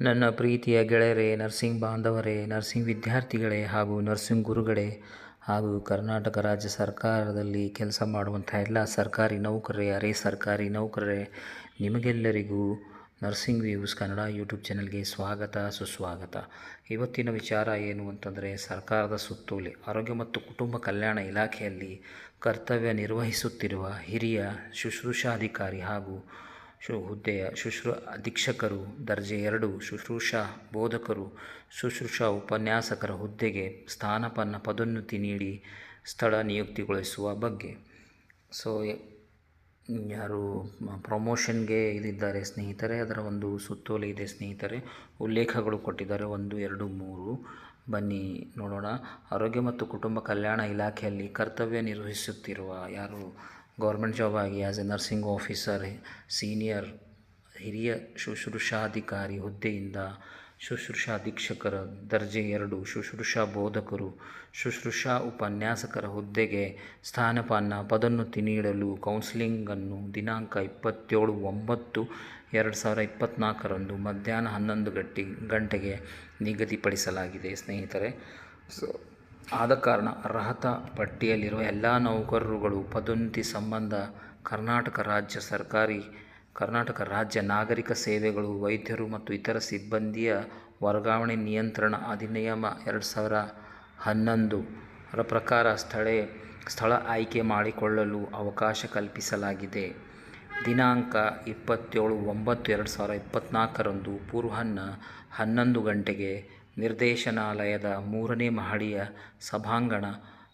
ನನ್ನ ಪ್ರೀತಿಯ ಗೆಳೆಯರೇ ನರ್ಸಿಂಗ್ ಬಾಂಧವರೇ ನರ್ಸಿಂಗ್ ವಿದ್ಯಾರ್ಥಿಗಳೇ ಹಾಗೂ ನರ್ಸಿಂಗ್ ಗುರುಗಳೇ ಹಾಗೂ ಕರ್ನಾಟಕ ರಾಜ್ಯ ಸರ್ಕಾರದಲ್ಲಿ ಕೆಲಸ ಮಾಡುವಂಥ ಎಲ್ಲ ಸರ್ಕಾರಿ ನೌಕರರೇ, ಅರೆ ಸರ್ಕಾರಿ ನೌಕರರೇ, ನಿಮಗೆಲ್ಲರಿಗೂ ನರ್ಸಿಂಗ್ ವ್ಯೂಸ್ ಕನ್ನಡ ಯೂಟ್ಯೂಬ್ ಚಾನಲ್ಗೆ ಸ್ವಾಗತ, ಸುಸ್ವಾಗತ. ಇವತ್ತಿನ ವಿಚಾರ ಏನು ಅಂತಂದರೆ, ಸರ್ಕಾರದ ಸುತ್ತೋಲೆ, ಆರೋಗ್ಯ ಮತ್ತು ಕುಟುಂಬ ಕಲ್ಯಾಣ ಇಲಾಖೆಯಲ್ಲಿ ಕರ್ತವ್ಯ ನಿರ್ವಹಿಸುತ್ತಿರುವ ಹಿರಿಯ ಶುಶ್ರೂಷಾಧಿಕಾರಿ ಹಾಗೂ ಶು ಹುದ್ದೆಯ ಶುಶ್ರೂ ಅಧೀಕ್ಷಕರು, ದರ್ಜೆ ಎರಡು, ಶುಶ್ರೂಷಾ ಬೋಧಕರು, ಶುಶ್ರೂಷಾ ಉಪನ್ಯಾಸಕರ ಹುದ್ದೆಗೆ ಸ್ಥಾನಪನ್ನ ಪದೋನ್ನತಿ ನೀಡಿ ಸ್ಥಳ ನಿಯುಕ್ತಿಗೊಳಿಸುವ ಬಗ್ಗೆ. ಸೊ, ಯಾರು ಪ್ರಮೋಷನ್ಗೆ ಇಲ್ಲಿದ್ದಾರೆ ಸ್ನೇಹಿತರೆ, ಅದರ ಒಂದು ಸುತ್ತೋಲೆ ಇದೆ ಸ್ನೇಹಿತರೆ. ಉಲ್ಲೇಖಗಳು ಕೊಟ್ಟಿದ್ದಾರೆ, ಒಂದು, ಎರಡು, ಮೂರು. ಬನ್ನಿ ನೋಡೋಣ. ಆರೋಗ್ಯ ಮತ್ತು ಕುಟುಂಬ ಕಲ್ಯಾಣ ಇಲಾಖೆಯಲ್ಲಿ ಕರ್ತವ್ಯ ನಿರ್ವಹಿಸುತ್ತಿರುವ ಯಾರು ಗೌರ್ಮೆಂಟ್ ಜಾಬ್ ಆಗಿ as a nursing officer senior ಹಿರಿಯ ಶುಶ್ರೂಷಾಧಿಕಾರಿ ಹುದ್ದೆಯಿಂದ ಶುಶ್ರೂಷಾ ಅಧೀಕ್ಷಕರ ದರ್ಜೆ ಎರಡು, ಶುಶ್ರೂಷಾ ಬೋಧಕರು, ಶುಶ್ರೂಷಾ ಉಪನ್ಯಾಸಕರ ಹುದ್ದೆಗೆ ಸ್ಥಾನಪಾನ ಪದೋನ್ನತಿ ನೀಡಲು ಕೌನ್ಸಿಲಿಂಗನ್ನು ದಿನಾಂಕ ಇಪ್ಪತ್ತೇಳು ಒಂಬತ್ತು ಎರಡು ಸಾವಿರ ಇಪ್ಪತ್ತ್ನಾಲ್ಕರಂದು ಮಧ್ಯಾಹ್ನ ಹನ್ನೊಂದು ಗಂಟೆ ಗಂಟೆಗೆ ನಿಗದಿಪಡಿಸಲಾಗಿದೆ. ಸ್ನೇಹಿತರೆ ಸೊ ಆದ ಕಾರಣ ಅರ್ಹತಾ ಪಟ್ಟಿಯಲ್ಲಿರುವ ಎಲ್ಲ ನೌಕರರುಗಳು ಪದೋನ್ನತಿ ಸಂಬಂಧ ಕರ್ನಾಟಕ ರಾಜ್ಯ ಸರ್ಕಾರಿ, ಕರ್ನಾಟಕ ರಾಜ್ಯ ನಾಗರಿಕ ಸೇವೆಗಳು, ವೈದ್ಯರು ಮತ್ತು ಇತರ ಸಿಬ್ಬಂದಿಯ ವರ್ಗಾವಣೆ ನಿಯಂತ್ರಣ ಅಧಿನಿಯಮ ಎರಡು ಸಾವಿರ ಹನ್ನೊಂದರ ಪ್ರಕಾರ ಸ್ಥಳೇ, ಸ್ಥಳ ಆಯ್ಕೆ ಮಾಡಿಕೊಳ್ಳಲು ಅವಕಾಶ ಕಲ್ಪಿಸಲಾಗಿದೆ. ದಿನಾಂಕ ಇಪ್ಪತ್ತೇಳು ಒಂಬತ್ತು ಎರಡು ಸಾವಿರ ಇಪ್ಪತ್ತ್ನಾಲ್ಕರಂದು ಪೂರ್ವಾಹ್ನ ಹನ್ನೊಂದು ಗಂಟೆಗೆ ನಿರ್ದೇಶನಾಲಯದ ಮೂರನೇ ಮಹಡಿಯ ಸಭಾಂಗಣ,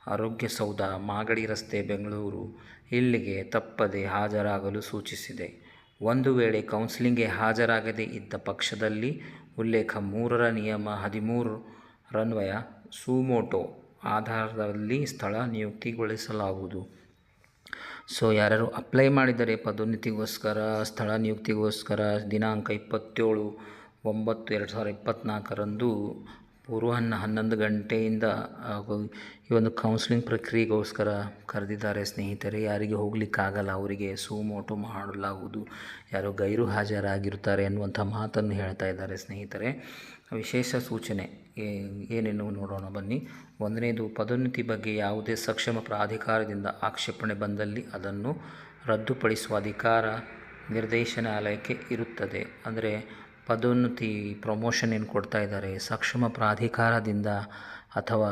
ಆರೋಗ್ಯ ಸೌಧ, ಮಾಗಡಿ ರಸ್ತೆ, ಬೆಂಗಳೂರು ಇಲ್ಲಿಗೆ ತಪ್ಪದೆ ಹಾಜರಾಗಲು ಸೂಚಿಸಿದೆ. ಒಂದು ವೇಳೆ ಕೌನ್ಸಿಲಿಂಗ್ಗೆ ಹಾಜರಾಗದೇ ಇದ್ದ ಪಕ್ಷದಲ್ಲಿ ಉಲ್ಲೇಖ ಮೂರರ ನಿಯಮ ಹದಿಮೂರರನ್ವಯ ಸುಮೋಟೋ ಆಧಾರದಲ್ಲಿ ಸ್ಥಳ ನಿಯುಕ್ತಿಗೊಳಿಸಲಾಗುವುದು. ಸೊ ಯಾರು ಅಪ್ಲೈ ಮಾಡಿದರೆ ಪದೋನ್ನತಿಗೋಸ್ಕರ, ಸ್ಥಳ ನಿಯುಕ್ತಿಗೋಸ್ಕರ ದಿನಾಂಕ ಇಪ್ಪತ್ತೇಳು ಒಂಬತ್ತು ಎರಡು ಸಾವಿರದ ಇಪ್ಪತ್ತ್ನಾಲ್ಕರಂದು ಪೂರ್ವಾಹ್ನ ಹನ್ನೊಂದು ಗಂಟೆಯಿಂದ ಈ ಒಂದು ಕೌನ್ಸಿಲಿಂಗ್ ಪ್ರಕ್ರಿಯೆಗೋಸ್ಕರ ಕರೆದಿದ್ದಾರೆ ಸ್ನೇಹಿತರೆ, ಯಾರಿಗೆ ಹೋಗಲಿಕ್ಕಾಗಲ್ಲ, ಅವರಿಗೆ ಸೂಮೋಟು ಮಾಡಲಾಗುವುದು, ಯಾರೋ ಗೈರು ಹಾಜರಾಗಿರುತ್ತಾರೆ ಅನ್ನುವಂಥ ಮಾತನ್ನು ಹೇಳ್ತಾ ಇದ್ದಾರೆ ಸ್ನೇಹಿತರೆ. ವಿಶೇಷ ಸೂಚನೆ ಏನೇನು ನೋಡೋಣ ಬನ್ನಿ. ಒಂದನೇದು, ಪದೋನ್ನತಿ ಬಗ್ಗೆ ಯಾವುದೇ ಸಕ್ಷಮ ಪ್ರಾಧಿಕಾರದಿಂದ ಆಕ್ಷೇಪಣೆ ಬಂದಲ್ಲಿ ಅದನ್ನು ರದ್ದುಪಡಿಸುವ ಅಧಿಕಾರ ನಿರ್ದೇಶನಾಲಯಕ್ಕೆ ಇರುತ್ತದೆ. ಅಂದರೆ ಪದೋನ್ನತಿ ಪ್ರಮೋಷನ್ ಏನು ಕೊಡ್ತಾ ಇದ್ದಾರೆ? ಸಕ್ಷಮ ಪ್ರಾಧಿಕಾರದಿಂದ ಅಥವಾ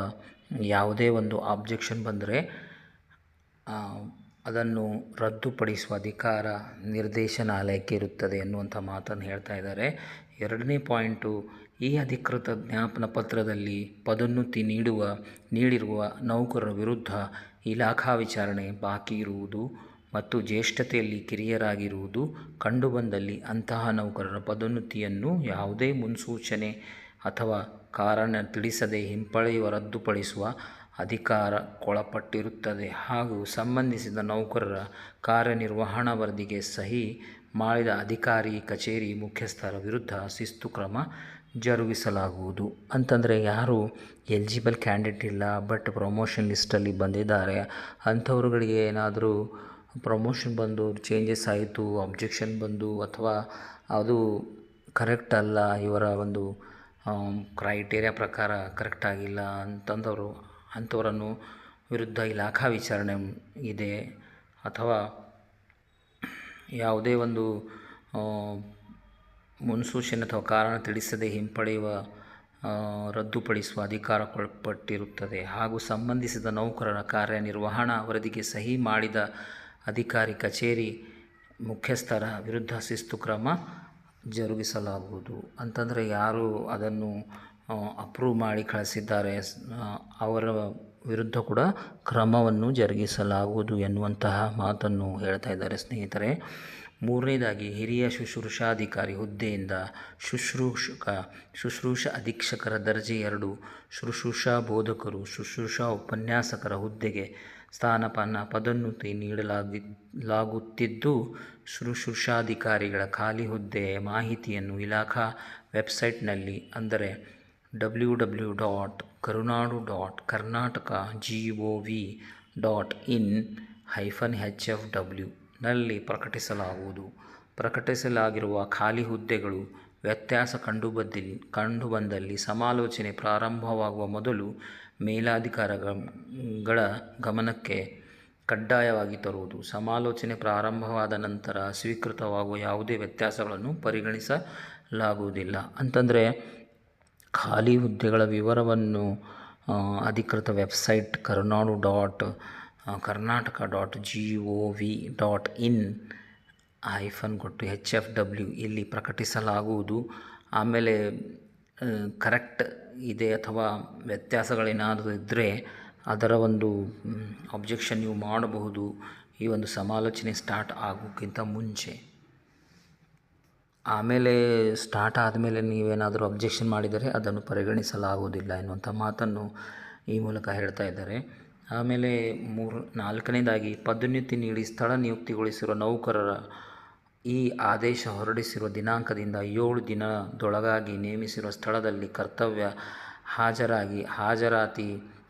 ಯಾವುದೇ ಒಂದು ಆಬ್ಜೆಕ್ಷನ್ ಬಂದರೆ ಅದನ್ನು ರದ್ದುಪಡಿಸುವ ಅಧಿಕಾರ ನಿರ್ದೇಶನಾಲಯಕ್ಕೆ ಇರುತ್ತದೆ ಎನ್ನುವಂಥ ಮಾತನ್ನು ಹೇಳ್ತಾ ಇದ್ದಾರೆ. ಎರಡನೇ ಪಾಯಿಂಟು ಈ ಅಧಿಕೃತ ಜ್ಞಾಪನ ಪತ್ರದಲ್ಲಿ ಪದೋನ್ನತಿ ನೀಡುವ, ನೀಡಿರುವ ನೌಕರರ ವಿರುದ್ಧ ಇಲಾಖಾ ವಿಚಾರಣೆ ಬಾಕಿ ಇರುವುದು ಮತ್ತು ಜ್ಯೇಷ್ಠತೆಯಲ್ಲಿ ಕಿರಿಯರಾಗಿರುವುದು ಕಂಡುಬಂದಲ್ಲಿ ಅಂತಹ ನೌಕರರ ಪದೋನ್ನತಿಯನ್ನು ಯಾವುದೇ ಮುನ್ಸೂಚನೆ ಅಥವಾ ಕಾರಣ ತಿಳಿಸದೆ ಹಿಂಪಡೆಯುವ ರದ್ದುಪಡಿಸುವ ಅಧಿಕಾರಕ್ಕೊಳಪಟ್ಟಿರುತ್ತದೆ ಹಾಗೂ ಸಂಬಂಧಿಸಿದ ನೌಕರರ ಕಾರ್ಯನಿರ್ವಹಣಾ ವರದಿಗೆ ಸಹಿ ಮಾಡಿದ ಅಧಿಕಾರಿ, ಕಚೇರಿ ಮುಖ್ಯಸ್ಥರ ವಿರುದ್ಧ ಶಿಸ್ತು ಕ್ರಮ ಜರುಗಿಸಲಾಗುವುದು. ಅಂತಂದರೆ ಯಾರು ಎಲಿಜಿಬಲ್ ಕ್ಯಾಂಡಿಡೇಟ್ ಇಲ್ಲ ಬಟ್ ಪ್ರಮೋಷನ್ ಲಿಸ್ಟಲ್ಲಿ ಬಂದಿದ್ದಾರೆ, ಅಂಥವ್ರುಗಳಿಗೆ ಏನಾದರೂ ಪ್ರಮೋಷನ್ ಬಂದು ಚೇಂಜಸ್ ಆಯಿತು ಅಬ್ಜೆಕ್ಷನ್ ಬಂದು ಅಥವಾ ಅದು ಕರೆಕ್ಟ್ ಅಲ್ಲ, ಇವರ ಒಂದು ಕ್ರೈಟೇರಿಯಾ ಪ್ರಕಾರ ಕರೆಕ್ಟ್ ಆಗಿಲ್ಲ ಅಂತಂದವರು, ಅಂಥವರನ್ನು ವಿರುದ್ಧ ಇಲಾಖಾ ವಿಚಾರಣೆ ಇದೆ. ಅಥವಾ ಯಾವುದೇ ಒಂದು ಮುನ್ಸೂಚನೆ ಅಥವಾ ಕಾರಣ ತಿಳಿಸದೆ ಹಿಂಪಡೆಯುವ ರದ್ದುಪಡಿಸುವ ಅಧಿಕಾರಕ್ಕೊಳಪಟ್ಟಿರುತ್ತದೆ ಹಾಗೂ ಸಂಬಂಧಿಸಿದ ನೌಕರರ ಕಾರ್ಯನಿರ್ವಹಣಾ ವರದಿಗೆ ಸಹಿ ಮಾಡಿದ ಅಧಿಕಾರಿ ಕಚೇರಿ ಮುಖ್ಯಸ್ಥರ ವಿರುದ್ಧ ಶಿಸ್ತು ಕ್ರಮ ಜರುಗಿಸಲಾಗುವುದು. ಅಂತಂದರೆ ಯಾರು ಅದನ್ನು ಅಪ್ರೂವ್ ಮಾಡಿ ಕಳಿಸಿದ್ದಾರೆ ಅವರ ವಿರುದ್ಧ ಕೂಡ ಕ್ರಮವನ್ನು ಜರುಗಿಸಲಾಗುವುದು ಎನ್ನುವಂತಹ ಮಾತನ್ನು ಹೇಳ್ತಾ ಇದ್ದಾರೆ ಸ್ನೇಹಿತರೆ. ಮೂರನೇದಾಗಿ ಹಿರಿಯ ಶುಶ್ರೂಷಾಧಿಕಾರಿ ಹುದ್ದೆಯಿಂದ ಶುಶ್ರೂಷಕ, ಶುಶ್ರೂಷ ಅಧೀಕ್ಷಕರ ದರ್ಜೆ ಎರಡು, ಶುಶ್ರೂಷಾ ಬೋಧಕರು, ಶುಶ್ರೂಷಾ ಉಪನ್ಯಾಸಕರ ಹುದ್ದೆಗೆ ಸ್ಥಾನಪಾನ ಪದೋನ್ನತಿ ನೀಡಲಾಗಿ ಲಾಗುತ್ತಿದ್ದು, ಶುಶ್ರೂಷಾಧಿಕಾರಿಗಳ ಖಾಲಿ ಹುದ್ದೆಯ ಮಾಹಿತಿಯನ್ನು ಇಲಾಖಾ ವೆಬ್ಸೈಟ್ನಲ್ಲಿ ಅಂದರೆ W W dot Karunadu dot Karnataka G O V dot in hyphen H F W ನಲ್ಲಿ ಪ್ರಕಟಿಸಲಾಗುವುದು. ಪ್ರಕಟಿಸಲಾಗಿರುವ ಖಾಲಿ ಹುದ್ದೆಗಳು ವ್ಯತ್ಯಾಸ ಕಂಡುಬದ್ದಿಲ್ ಕಂಡುಬಂದಲ್ಲಿ ಸಮಾಲೋಚನೆ ಪ್ರಾರಂಭವಾಗುವ ಮೊದಲು ಮೇಲಾಧಿಕಾರಿಗಳ ಗಮನಕ್ಕೆ ಕಡ್ಡಾಯವಾಗಿ ತರುವುದು. ಸಮಾಲೋಚನೆ ಪ್ರಾರಂಭವಾದ ನಂತರ ಸ್ವೀಕೃತವಾಗುವ ಯಾವುದೇ ವ್ಯತ್ಯಾಸಗಳನ್ನು ಪರಿಗಣಿಸಲಾಗುವುದಿಲ್ಲ. ಅಂತಂದರೆ ಖಾಲಿ ಹುದ್ದೆಗಳ ವಿವರವನ್ನು ಅಧಿಕೃತ website Karunadu dot Karnataka dot G O V dot in hyphen ಕೊಟ್ಟು ಎಚ್ ಎಫ್ ಡಬ್ಲ್ಯೂ ಇಲ್ಲಿ ಪ್ರಕಟಿಸಲಾಗುವುದು. ಆಮೇಲೆ ಕರೆಕ್ಟ್ ಇದೆ ಅಥವಾ ವ್ಯತ್ಯಾಸಗಳೇನಾದರೂ ಇದ್ದರೆ ಅದರ ಒಂದು ಅಬ್ಜೆಕ್ಷನ್ ನೀವು ಮಾಡಬಹುದು. ಈ ಒಂದು ಸಮಾಲೋಚನೆ ಸ್ಟಾರ್ಟ್ ಆಗೋಕ್ಕಿಂತ ಮುಂಚೆ. ಆಮೇಲೆ ಸ್ಟಾರ್ಟ್ ಆದಮೇಲೆ ನೀವೇನಾದರೂ ಅಬ್ಜೆಕ್ಷನ್ ಮಾಡಿದರೆ ಅದನ್ನು ಪರಿಗಣಿಸಲಾಗುವುದಿಲ್ಲ ಎನ್ನುವಂಥ ಮಾತನ್ನು ಈ ಮೂಲಕ ಹೇಳ್ತಾ ಇದ್ದಾರೆ. ಆಮೇಲೆ ಮೂರು ನಾಲ್ಕನೇದಾಗಿ ಪದೋನ್ನತಿ ನೀಡಿ ಸ್ಥಳ ನಿಯುಕ್ತಿಗೊಳಿಸಿರುವ ನೌಕರರ ಈ ಆದೇಶ ಹೊರಡಿಸಿರುವ ದಿನಾಂಕದಿಂದ ಏಳು ದಿನದೊಳಗಾಗಿ ನೇಮಿಸಿರುವ ಸ್ಥಳದಲ್ಲಿ ಕರ್ತವ್ಯ ಹಾಜರಾಗಿ ಹಾಜರಾತಿ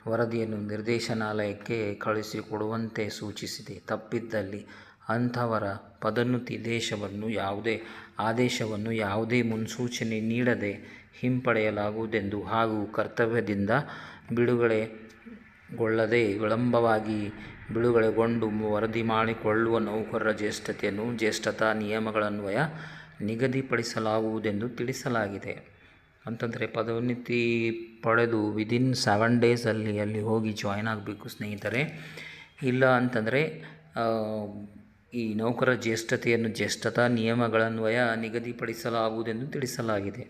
ವರದಿಯನ್ನು ನಿರ್ದೇಶನಾಲಯಕ್ಕೆ ಕಳುಹಿಸಿಕೊಡುವಂತೆ ಸೂಚಿಸಿದೆ. ತಪ್ಪಿದ್ದಲ್ಲಿ ಅಂಥವರ ಪದೋನ್ನತಿ ದೇಶವನ್ನು ಯಾವುದೇ ಆದೇಶವನ್ನು ಯಾವುದೇ ಮುನ್ಸೂಚನೆ ನೀಡದೆ ಹಿಂಪಡೆಯಲಾಗುವುದೆಂದು ಹಾಗೂ ಕರ್ತವ್ಯದಿಂದ ಬಿಡುಗಡೆಗೊಳ್ಳದೆ ವಿಳಂಬವಾಗಿ ಬಿಡುಗಡೆಗೊಂಡು ವರದಿ ಮಾಡಿಕೊಳ್ಳುವ ನೌಕರರ ಜ್ಯೇಷ್ಠತೆಯನ್ನು ಜ್ಯೇಷ್ಠತಾ ನಿಯಮಗಳನ್ವಯ ನಿಗದಿಪಡಿಸಲಾಗುವುದೆಂದು ತಿಳಿಸಲಾಗಿದೆ. ಅಂತಂದರೆ ಪದೋನ್ನತಿ ಪಡೆದು ವಿದಿನ್ ಸೆವೆನ್ ಡೇಸಲ್ಲಿ ಅಲ್ಲಿ ಹೋಗಿ ಜಾಯ್ನ್ ಆಗಬೇಕು ಸ್ನೇಹಿತರೆ. ಇಲ್ಲ ಅಂತಂದರೆ ಈ ನೌಕರ ಜ್ಯೇಷ್ಠತೆಯನ್ನು ಜ್ಯೇಷ್ಠತಾ ನಿಯಮಗಳನ್ವಯ ನಿಗದಿಪಡಿಸಲಾಗುವುದೆಂದು ತಿಳಿಸಲಾಗಿದೆ.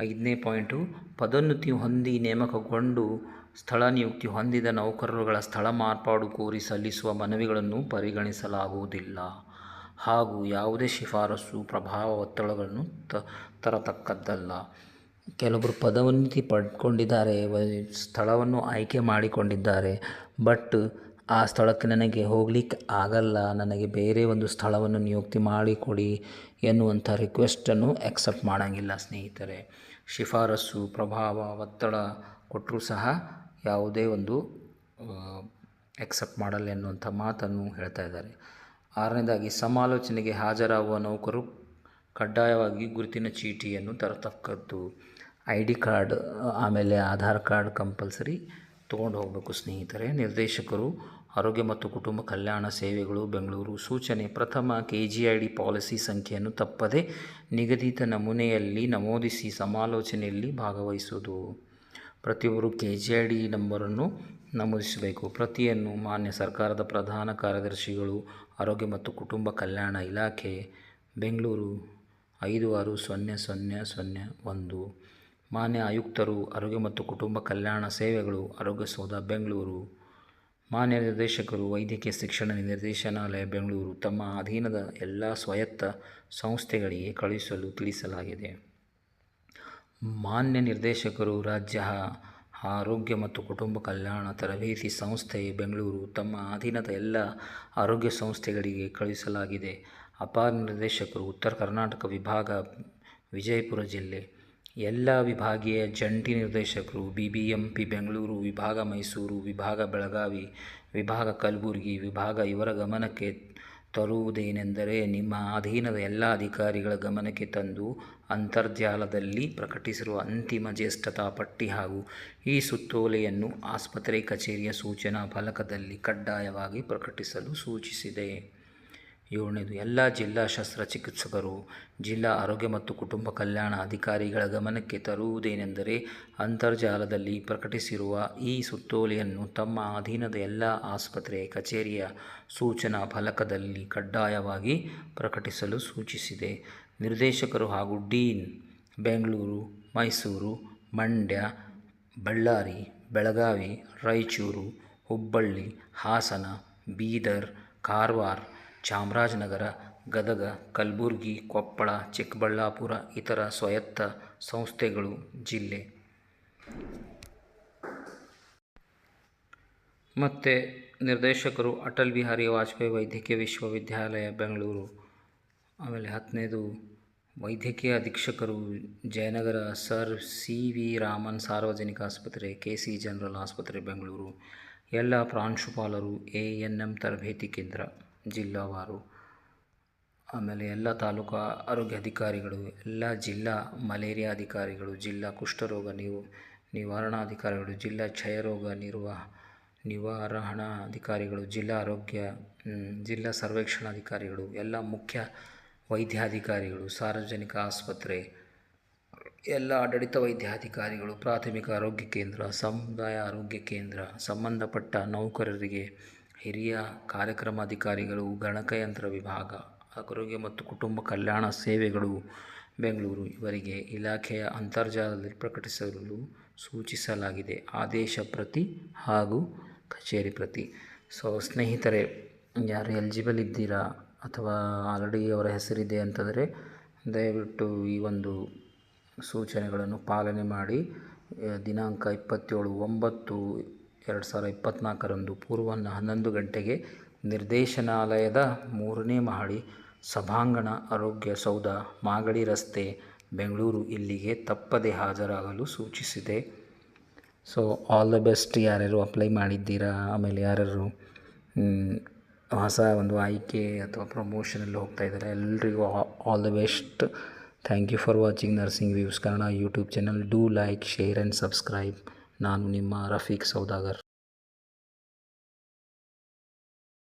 ಐದನೇ ಪಾಯಿಂಟು, ಪದೋನ್ನತಿ ಹೊಂದಿ ನೇಮಕಗೊಂಡು ಸ್ಥಳ ನಿಯುಕ್ತಿ ಹೊಂದಿದ ನೌಕರರುಗಳ ಸ್ಥಳ ಮಾರ್ಪಾಡು ಕೋರಿ ಸಲ್ಲಿಸುವ ಮನವಿಗಳನ್ನು ಪರಿಗಣಿಸಲಾಗುವುದಿಲ್ಲ. ಹಾಗೂ ಯಾವುದೇ ಶಿಫಾರಸು, ಪ್ರಭಾವ ಒತ್ತಡಗಳನ್ನು ತ, ತರತಕ್ಕದ್ದಲ್ಲ. ಕೆಲವರು ಪದೋನ್ನತಿ ಪಡ್ಕೊಂಡಿದ್ದಾರೆ ಸ್ಥಳವನ್ನು ಆಯ್ಕೆ ಮಾಡಿಕೊಂಡಿದ್ದಾರೆ. ಬಟ್ ಆ ಸ್ಥಳಕ್ಕೆ ನನಗೆ ಹೋಗ್ಲಿಕ್ಕೆ ಆಗಲ್ಲ. ನನಗೆ ಬೇರೆ ಒಂದು ಸ್ಥಳವನ್ನು ನಿಯುಕ್ತಿ ಮಾಡಿಕೊಡಿ ಎನ್ನುವಂಥ ರಿಕ್ವೆಸ್ಟನ್ನು ಎಕ್ಸೆಪ್ಟ್ ಮಾಡೋಂಗಿಲ್ಲ ಸ್ನೇಹಿತರೆ. ಶಿಫಾರಸ್ಸು, ಪ್ರಭಾವ, ಒತ್ತಡ ಕೊಟ್ಟರೂ ಸಹ ಯಾವುದೇ ಒಂದು ಎಕ್ಸೆಪ್ಟ್ ಮಾಡಲ್ಲ ಎನ್ನುವಂಥ ಮಾತನ್ನು ಹೇಳ್ತಾ ಇದ್ದಾರೆ. ಆರನೇದಾಗಿ, ಸಮಾಲೋಚನೆಗೆ ಹಾಜರಾಗುವ ನೌಕರು ಕಡ್ಡಾಯವಾಗಿ ಗುರುತಿನ ಚೀಟಿಯನ್ನು ತರತಕ್ಕದ್ದು. ಐ ಡಿ ಕಾರ್ಡ್ ಆಮೇಲೆ ಆಧಾರ್ ಕಾರ್ಡ್ ಕಂಪಲ್ಸರಿ ತೊಗೊಂಡು ಹೋಗಬೇಕು ಸ್ನೇಹಿತರೆ. ನಿರ್ದೇಶಕರು ಆರೋಗ್ಯ ಮತ್ತು ಕುಟುಂಬ ಕಲ್ಯಾಣ ಸೇವೆಗಳು, ಬೆಂಗಳೂರು. ಸೂಚನೆ, ಪ್ರಥಮ K G I D policy ಸಂಖ್ಯೆಯನ್ನು ತಪ್ಪದೆ ನಿಗದಿತ ನಮೂನೆಯಲ್ಲಿ ನಮೂದಿಸಿ ಸಮಾಲೋಚನೆಯಲ್ಲಿ ಭಾಗವಹಿಸುವುದು. ಪ್ರತಿಯೊಬ್ಬರು ಕೆ ಜಿ ಐ ಡಿ ನಂಬರನ್ನು ನಮೂದಿಸಬೇಕು. ಪ್ರತಿಯನ್ನು ಮಾನ್ಯ ಸರ್ಕಾರದ ಪ್ರಧಾನ ಕಾರ್ಯದರ್ಶಿಗಳು, ಆರೋಗ್ಯ ಮತ್ತು ಕುಟುಂಬ ಕಲ್ಯಾಣ ಇಲಾಖೆ, ಬೆಂಗಳೂರು ಐದು ಆರು ಸೊನ್ನೆ ಸೊನ್ನೆ ಸೊನ್ನೆ ಒಂದು. ಮಾನ್ಯ ಆಯುಕ್ತರು, ಆರೋಗ್ಯ ಮತ್ತು ಕುಟುಂಬ ಕಲ್ಯಾಣ ಸೇವೆಗಳು, ಆರೋಗ್ಯ ಸೌಧ, ಬೆಂಗಳೂರು. ಮಾನ್ಯ ನಿರ್ದೇಶಕರು, ವೈದ್ಯಕೀಯ ಶಿಕ್ಷಣ ನಿರ್ದೇಶನಾಲಯ, ಬೆಂಗಳೂರು ತಮ್ಮ ಅಧೀನದ ಎಲ್ಲ ಸ್ವಾಯತ್ತ ಸಂಸ್ಥೆಗಳಿಗೆ ಕಳುಹಿಸಲು ತಿಳಿಸಲಾಗಿದೆ. ಮಾನ್ಯ ನಿರ್ದೇಶಕರು, ರಾಜ್ಯ ಆರೋಗ್ಯ ಮತ್ತು ಕುಟುಂಬ ಕಲ್ಯಾಣ ತರಬೇತಿ ಸಂಸ್ಥೆ, ಬೆಂಗಳೂರು ತಮ್ಮ ಅಧೀನದ ಎಲ್ಲ ಆರೋಗ್ಯ ಸಂಸ್ಥೆಗಳಿಗೆ ಕಳುಹಿಸಲಾಗಿದೆ. ಅಪಾರ ನಿರ್ದೇಶಕರು, ಉತ್ತರ ಕರ್ನಾಟಕ ವಿಭಾಗ, ವಿಜಯಪುರ ಜಿಲ್ಲೆ ಎಲ್ಲ ವಿಭಾಗೀಯ ಜಂಟಿ ನಿರ್ದೇಶಕರು ಬಿ ಬಿ ಎಂ ಬೆಂಗಳೂರು, ವಿಭಾಗ ಮೈಸೂರು, ವಿಭಾಗ ಬೆಳಗಾವಿ, ವಿಭಾಗ ಕಲಬುರಗಿ, ವಿಭಾಗ ಇವರ ಗಮನಕ್ಕೆ ತರುವುದೇನೆಂದರೆ ನಿಮ್ಮ ಅಧೀನದ ಎಲ್ಲ ಅಧಿಕಾರಿಗಳ ಗಮನಕ್ಕೆ ತಂದು ಅಂತರ್ಜಾಲದಲ್ಲಿ ಪ್ರಕಟಿಸಿರುವ ಅಂತಿಮ ಜ್ಯೇಷ್ಠತಾ ಪಟ್ಟಿ ಹಾಗೂ ಈ ಸುತ್ತೋಲೆಯನ್ನು ಆಸ್ಪತ್ರೆ ಕಚೇರಿಯ ಸೂಚನಾ ಫಲಕದಲ್ಲಿ ಕಡ್ಡಾಯವಾಗಿ ಪ್ರಕಟಿಸಲು ಸೂಚಿಸಿದೆ. ಏಳನೇದು, ಎಲ್ಲ ಜಿಲ್ಲಾ ಶಸ್ತ್ರಚಿಕಿತ್ಸಕರು, ಜಿಲ್ಲಾ ಆರೋಗ್ಯ ಮತ್ತು ಕುಟುಂಬ ಕಲ್ಯಾಣ ಅಧಿಕಾರಿಗಳ ಗಮನಕ್ಕೆ ತರುವುದೇನೆಂದರೆ ಅಂತರ್ಜಾಲದಲ್ಲಿ ಪ್ರಕಟಿಸಿರುವ ಈ ಸುತ್ತೋಲೆಯನ್ನು ತಮ್ಮ ಅಧೀನದ ಎಲ್ಲ ಆಸ್ಪತ್ರೆ, ಕಚೇರಿಯ ಸೂಚನಾ ಫಲಕದಲ್ಲಿ ಕಡ್ಡಾಯವಾಗಿ ಪ್ರಕಟಿಸಲು ಸೂಚಿಸಿದೆ. ನಿರ್ದೇಶಕರು ಹಾಗೂ ಡೀನ್, ಬೆಂಗಳೂರು, ಮೈಸೂರು, ಮಂಡ್ಯ, ಬಳ್ಳಾರಿ, ಬೆಳಗಾವಿ, ರಾಯಚೂರು, ಹುಬ್ಬಳ್ಳಿ, ಹಾಸನ, ಬೀದರ್, ಕಾರವಾರ ಚಾಮರಾಜನಗರ, ಗದಗ, ಕಲಬುರಗಿ, ಕೊಪ್ಪಳ, ಚಿಕ್ಕಬಳ್ಳಾಪುರ ಇತರ ಸ್ವಾಯತ್ತ ಸಂಸ್ಥೆಗಳು ಜಿಲ್ಲೆ. ಮತ್ತು ನಿರ್ದೇಶಕರು ಅಟಲ್ ಬಿಹಾರಿ ವಾಜಪೇಯಿ ವೈದ್ಯಕೀಯ ವಿಶ್ವವಿದ್ಯಾಲಯ, ಬೆಂಗಳೂರು. ಆಮೇಲೆ ಹತ್ತನೇದು ವೈದ್ಯಕೀಯ ಅಧೀಕ್ಷಕರು Jayanagar, sir C V Raman ಸಾರ್ವಜನಿಕ ಆಸ್ಪತ್ರೆ, ಕೆ ಸಿ ಜನರಲ್ ಆಸ್ಪತ್ರೆ, ಬೆಂಗಳೂರು. ಎಲ್ಲ ಪ್ರಾಂಶುಪಾಲರು ಎ ಎನ್ ಎಂ ತರಬೇತಿ ಕೇಂದ್ರ. ಜಿಲ್ಲಾವಾರು. ಆಮೇಲೆ ಎಲ್ಲ ತಾಲೂಕಾ ಆರೋಗ್ಯ ಅಧಿಕಾರಿಗಳು, ಎಲ್ಲ ಜಿಲ್ಲಾ ಮಲೇರಿಯಾ ಅಧಿಕಾರಿಗಳು, ಜಿಲ್ಲಾ ಕುಷ್ಠರೋಗ ನೀವು, ನಿವಾರಣಾಧಿಕಾರಿಗಳು, ಜಿಲ್ಲಾ ಕ್ಷಯರೋಗ ನಿರ್ವ ನಿವಾರಣಾಧಿಕಾರಿಗಳು ಜಿಲ್ಲಾ ಆರೋಗ್ಯ ಜಿಲ್ಲಾ ಸರ್ವೇಕ್ಷಣಾಧಿಕಾರಿಗಳು ಎಲ್ಲ ಮುಖ್ಯ ವೈದ್ಯಾಧಿಕಾರಿಗಳು, ಸಾರ್ವಜನಿಕ ಆಸ್ಪತ್ರೆ, ಎಲ್ಲ ಆಡಳಿತ ವೈದ್ಯಾಧಿಕಾರಿಗಳು, ಪ್ರಾಥಮಿಕ ಆರೋಗ್ಯ ಕೇಂದ್ರ, ಸಮುದಾಯ ಆರೋಗ್ಯ ಕೇಂದ್ರ, ಸಂಬಂಧಪಟ್ಟ ನೌಕರರಿಗೆ ಹಿರಿಯ ಕಾರ್ಯಕ್ರಮಾಧಿಕಾರಿಗಳು ಗಣಕಯಂತ್ರ ವಿಭಾಗ, ಆರೋಗ್ಯ ಮತ್ತು ಕುಟುಂಬ ಕಲ್ಯಾಣ ಸೇವೆಗಳು ಬೆಂಗಳೂರು ಇವರಿಗೆ ಇಲಾಖೆಯ ಅಂತರ್ಜಾಲದಲ್ಲಿ ಪ್ರಕಟಿಸಲು ಸೂಚಿಸಲಾಗಿದೆ. ಆದೇಶ ಪ್ರತಿ ಹಾಗೂ ಕಚೇರಿ ಪ್ರತಿ. ಸೊ, ಸ್ನೇಹಿತರೆ, ಯಾರು ಎಲಿಜಿಬಲ್ ಇದ್ದೀರಾ ಅಥವಾ ಆಲ್ರೆಡಿ ಅವರ ಹೆಸರಿದೆ ಅಂತಂದರೆ, ದಯವಿಟ್ಟು ಈ ಒಂದು ಸೂಚನೆಗಳನ್ನು ಪಾಲನೆ ಮಾಡಿ. ದಿನಾಂಕ ಇಪ್ಪತ್ತೇಳು ಒಂಬತ್ತು ಎರಡು ಸಾವಿರ ಇಪ್ಪತ್ತ್ನಾಲ್ಕರಂದು ಪೂರ್ವಾಹ್ನ ಹನ್ನೊಂದು ಗಂಟೆಗೆ ನಿರ್ದೇಶನಾಲಯದ ಮೂರನೇ ಮಹಡಿ ಸಭಾಂಗಣ ಆರೋಗ್ಯ ಸೌಧ ಮಾಗಡಿ ರಸ್ತೆ ಬೆಂಗಳೂರು ಇಲ್ಲಿಗೆ ತಪ್ಪದೆ ಹಾಜರಾಗಲು ಸೂಚಿಸಿದೆ. ಸೊ ಆಲ್ ದ ಬೆಸ್ಟ್ ಯಾರ್ಯಾರು ಅಪ್ಲೈ ಮಾಡಿದ್ದೀರಾ? ಆಮೇಲೆ ಯಾರ್ಯಾರು ಹೊಸ ಒಂದು ಆಯ್ಕೆ ಅಥವಾ ಪ್ರಮೋಷನಲ್ಲಿ ಹೋಗ್ತಾ ಇದ್ದಾರೆ? ಎಲ್ರಿಗೂ all the best thank you for watching nursing views Kannada YouTube channel do like share and subscribe ನಾನು ನಿಮ್ಮ ರಫೀಕ್ ಸೌದಾಗರ್.